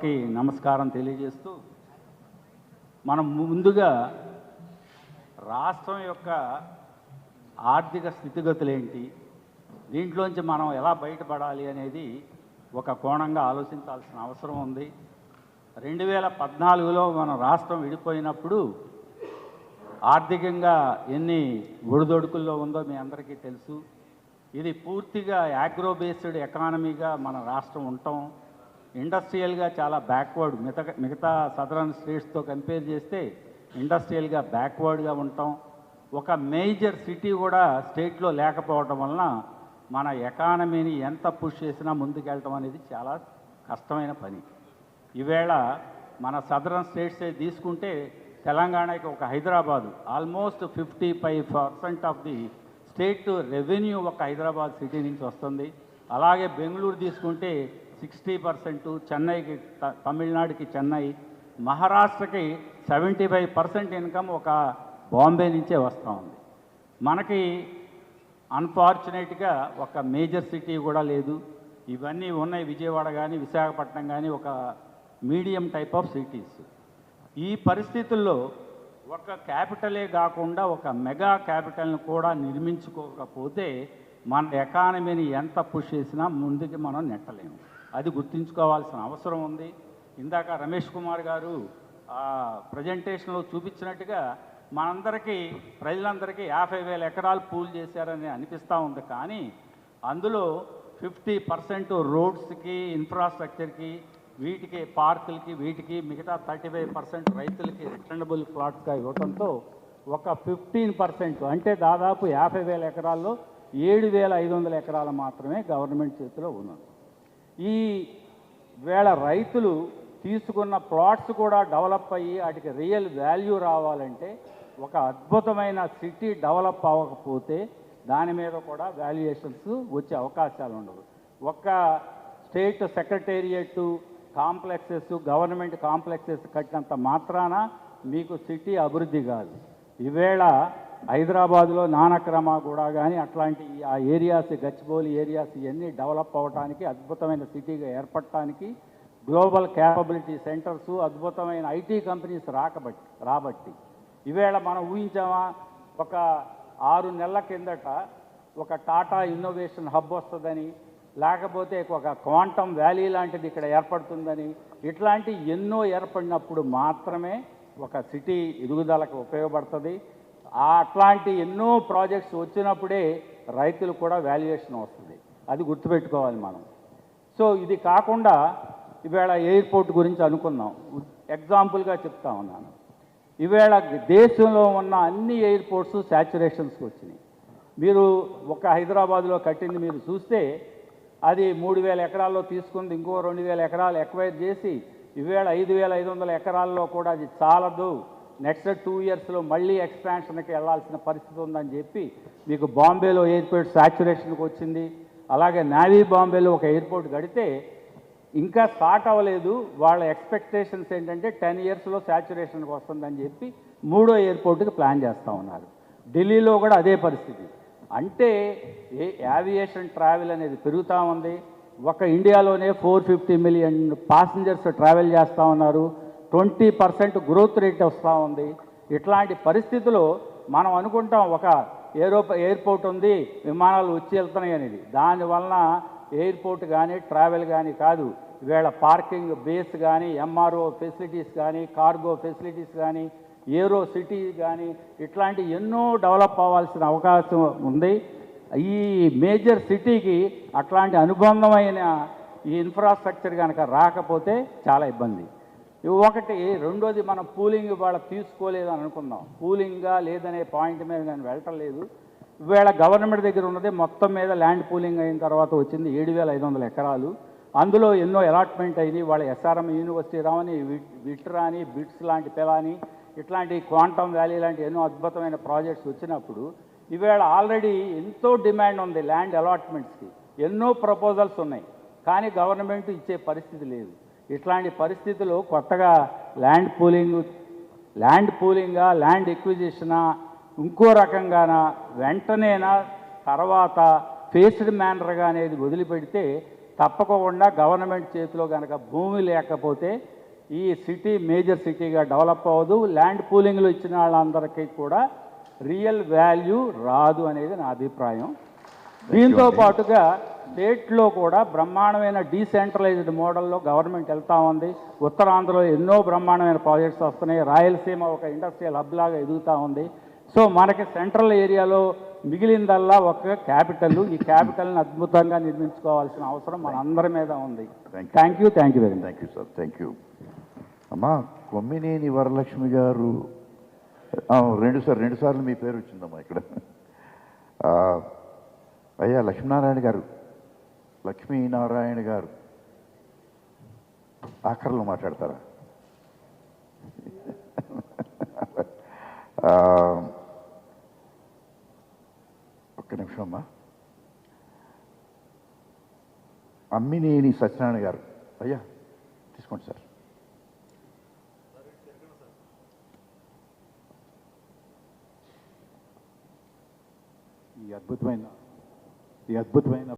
కి నమస్కారం తెలియజేస్తూ మనం ముందుగా రాష్ట్రం యొక్క ఆర్థిక స్థితిగతులు ఏంటి దీంట్లోంచి మనం ఎలా బయటపడాలి అనేది ఒక కోణంగా ఆలోచించాల్సిన అవసరం ఉంది. రెండు వేల పద్నాలుగులో మన రాష్ట్రం విడిపోయినప్పుడు ఆర్థికంగా ఎన్ని ఒడిదొడుకుల్లో ఉందో మీ అందరికీ తెలుసు. ఇది పూర్తిగా యాగ్రో బేస్డ్ ఎకానమీగా మన రాష్ట్రం ఉండటం ఇండస్ట్రియల్గా చాలా బ్యాక్వర్డ్ మిగతా మిగతా సదరన్ స్టేట్స్తో కంపేర్ చేస్తే ఇండస్ట్రియల్గా బ్యాక్వర్డ్గా ఉండటం ఒక మేజర్ సిటీ కూడా స్టేట్లో లేకపోవటం వలన మన ఎకానమీని ఎంత పుష్ చేసినా ముందుకెళ్ళటం అనేది చాలా కష్టమైన పని. ఈవేళ మన సదరన్ స్టేట్స్ తీసుకుంటే తెలంగాణకి ఒక Hyderabad almost fifty five percent of the state revenue ఒక హైదరాబాద్ సిటీ నుంచి వస్తుంది. అలాగే బెంగళూరు తీసుకుంటే సిక్స్టీ పర్సెంట్ చెన్నైకి త- తమిళనాడుకి చెన్నై మహారాష్ట్రకి సెవెంటీ ఫైవ్ పర్సెంట్ ఇన్కమ్ ఒక బాంబే నుంచే వస్తూ ఉంది. మనకి అన్ఫార్చునేట్గా ఒక మేజర్ సిటీ కూడా లేదు. ఇవన్నీ ఉన్నాయి విజయవాడ కానీ విశాఖపట్నం కానీ ఒక మీడియం టైప్ ఆఫ్ సిటీస్. ఈ పరిస్థితుల్లో ఒక క్యాపిటలే కాకుండా ఒక మెగా క్యాపిటల్ని కూడా నిర్మించుకోకపోతే మన ఎకానమీని ఎంత పుష్ చేసినా ముందుకి మనం నెట్టలేము. అది గుర్తుంచుకోవాల్సిన అవసరం ఉంది. ఇందాక రమేష్ కుమార్ గారు ఆ ప్రజెంటేషన్లో చూపించినట్టుగా మనందరికీ ప్రజలందరికీ యాభై వేల ఎకరాలు పూల్ చేశారని అనిపిస్తూ ఉంది. కానీ అందులో ఫిఫ్టీ పర్సెంట్ రోడ్స్కి ఇన్ఫ్రాస్ట్రక్చర్కి వీటికి పార్కులకి వీటికి మిగతా థర్టీ ఫైవ్ పర్సెంట్ రైతులకి రిటర్నబుల్ ప్లాట్గా ఇవ్వడంతో ఒక ఫిఫ్టీన్ పర్సెంట్ అంటే దాదాపు యాభై వేల ఎకరాల్లో ఏడు వేల ఐదు వందల ఎకరాలు మాత్రమే గవర్నమెంట్ చేతిలో ఉన్నది. ఈ వేళ రైతులు తీసుకున్న ప్లాట్స్ కూడా డెవలప్ అయ్యి వాటికి రియల్ వాల్యూ రావాలంటే ఒక అద్భుతమైన సిటీ డెవలప్ అవ్వకపోతే దాని మీద కూడా వాల్యుయేషన్స్ వచ్చే అవకాశాలు ఉండవు. ఒక్క state secretariat complexes government complexes కట్టినంత మాత్రాన మీకు సిటీ అభివృద్ధి కాదు. ఈవేళ హైదరాబాద్లో నానక్రమ కూడా కానీ అట్లాంటి ఆ ఏరియాస్ గచ్చిబౌలి ఏరియాస్ ఇవన్నీ డెవలప్ అవ్వటానికి అద్భుతమైన సిటీగా ఏర్పడటానికి గ్లోబల్ క్యాపబిలిటీ సెంటర్స్ అద్భుతమైన ఐటీ కంపెనీస్ రాకబట్టి రాబట్టి. ఈవేళ మనం ఊహించామా? ఒక ఆరు నెలల కిందట ఒక టాటా ఇన్నోవేషన్ హబ్ వస్తుందని లేకపోతే ఒక క్వాంటమ్ వ్యాలీ లాంటిది ఇక్కడ ఏర్పడుతుందని ఇట్లాంటి ఎన్నో ఏర్పడినప్పుడు మాత్రమే ఒక సిటీ ఎదుగుదలకు ఉపయోగపడుతుంది. అట్లాంటి ఎన్నో ప్రాజెక్ట్స్ వచ్చినప్పుడే రైతులు కూడా వాల్యుయేషన్ వస్తుంది. అది గుర్తుపెట్టుకోవాలి మనం. సో ఇది కాకుండా ఈవేళ ఎయిర్పోర్ట్ గురించి అనుకున్నాం ఎగ్జాంపుల్గా చెప్తా ఉన్నాను. ఈవేళ దేశంలో ఉన్న అన్ని ఎయిర్పోర్ట్స్ శాచురేషన్స్కి వచ్చినాయి. మీరు ఒక హైదరాబాద్లో కట్టింది మీరు చూస్తే అది మూడు వేల ఎకరాల్లో తీసుకుంది ఇంకో రెండు వేల ఎకరాలు ఎక్వైర్ చేసి ఈవేళ ఐదు వేల ఐదు వందల ఎకరాల్లో కూడా అది చాలదు. నెక్స్ట్ టూ ఇయర్స్లో మళ్ళీ ఎక్స్పాన్షన్కి వెళ్ళాల్సిన పరిస్థితి ఉందని చెప్పి మీకు బాంబేలో ఎయిర్పోర్ట్ శాచురేషన్కి వచ్చింది. అలాగే నావీ బాంబేలో ఒక ఎయిర్పోర్ట్ కడితే ఇంకా స్టార్ట్ అవ్వలేదు. వాళ్ళ ఎక్స్పెక్టేషన్స్ ఏంటంటే టెన్ ఇయర్స్లో శాచురేషన్కి వస్తుందని చెప్పి మూడో ఎయిర్పోర్ట్కి ప్లాన్ చేస్తూ ఉన్నారు. ఢిల్లీలో కూడా అదే పరిస్థితి. అంటే ఏ యావియేషన్ ట్రావెల్ అనేది పెరుగుతూ ఉంది. ఒక ఇండియాలోనే four fifty million passengers travel చేస్తూ ఉన్నారు. ట్వంటీ పర్సెంట్ గ్రోత్ రేట్ వస్తూ ఉంది. ఇట్లాంటి పరిస్థితులు మనం అనుకుంటాం ఒక ఏరో ఎయిర్పోర్ట్ ఉంది విమానాలు వచ్చి వెళ్తున్నాయి అనేది. దానివలన ఎయిర్పోర్ట్ కానీ ట్రావెల్ కానీ కాదు ఇవాళ పార్కింగ్ బేస్ కానీ ఎంఆర్ఓ ఫెసిలిటీస్ కానీ కార్గో ఫెసిలిటీస్ కానీ ఏరో సిటీ కానీ ఇట్లాంటి ఎన్నో డెవలప్ అవ్వాల్సిన అవకాశం ఉంది. ఈ మేజర్ సిటీకి అట్లాంటి అనుబంధమైన ఈ ఇన్ఫ్రాస్ట్రక్చర్ కనుక రాకపోతే చాలా ఇబ్బంది. ఒకటి రెండోది మనం పూలింగ్ ఇవాళ తీసుకోలేదు అని అనుకుందాం. పూలింగ్గా లేదనే పాయింట్ మీద నేను వెళ్ళటం ఇవాళ గవర్నమెంట్ దగ్గర ఉన్నది మొత్తం మీద ల్యాండ్ పూలింగ్ అయిన తర్వాత వచ్చింది ఏడు వేల ఐదు వందల ఎకరాలు. అందులో ఎన్నో అలాట్మెంట్ అయింది వాళ్ళ ఎస్ఆర్ఎం యూనివర్సిటీ రావని విట్రాని బిట్స్ లాంటి పిలాని ఇట్లాంటి క్వాంటమ్ వ్యాలీ లాంటి ఎన్నో అద్భుతమైన ప్రాజెక్ట్స్ వచ్చినప్పుడు ఈవేళ ఆల్రెడీ ఎంతో డిమాండ్ ఉంది ల్యాండ్ అలాట్మెంట్స్కి. ఎన్నో ప్రపోజల్స్ ఉన్నాయి. కానీ గవర్నమెంట్ ఇచ్చే పరిస్థితి లేదు. ఇట్లాంటి పరిస్థితుల్లో కొత్తగా ల్యాండ్ పూలింగ్ ల్యాండ్ పూలింగా ల్యాండ్ ఎక్విజిషనా ఇంకో రకంగానా వెంటనేనా తర్వాత ఫేస్డ్ మేనర్గా అనేది వదిలిపెడితే తప్పకుండా గవర్నమెంట్ చేతిలో కనుక భూమి లేకపోతే ఈ సిటీ మేజర్ సిటీగా డెవలప్ అవ్వదు. ల్యాండ్ పూలింగ్లు ఇచ్చిన వాళ్ళందరికీ కూడా రియల్ వాల్యూ రాదు అనేది నా అభిప్రాయం. దీంతో పాటుగా స్టేట్లో కూడా బ్రహ్మాండమైన డీసెంట్రలైజ్డ్ మోడల్లో గవర్నమెంట్ వెళ్తా ఉంది. ఉత్తరాంధ్రలో ఎన్నో బ్రహ్మాండమైన ప్రాజెక్ట్స్ వస్తున్నాయి. రాయలసీమ ఒక ఇండస్ట్రియల్ హబ్ లాగా ఎదుగుతూ ఉంది. సో మనకి సెంట్రల్ ఏరియాలో మిగిలిందల్లా ఒక క్యాపిటల్. ఈ క్యాపిటల్ని అద్భుతంగా నిర్మించుకోవాల్సిన అవసరం మన అందరి మీద ఉంది. Thank you thank you very thank you sir thank you అమ్మా కొమ్మినేని వరలక్ష్మి గారు. రెండు సార్ రెండు సార్లు మీ పేరు వచ్చిందమ్మా ఇక్కడ. అయ్యా లక్ష్మీనారాయణ గారు లక్ష్మీనారాయణ గారు. ఆఖరిలో మాట్లాడతారా? ఆ, ఒక్క నిమిషం అమ్మా. అమ్మినేని సత్యనారాయణ గారు. అయ్యా తీసుకోండి సార్. ఈ అద్భుతమైన ఈ అద్భుతమైన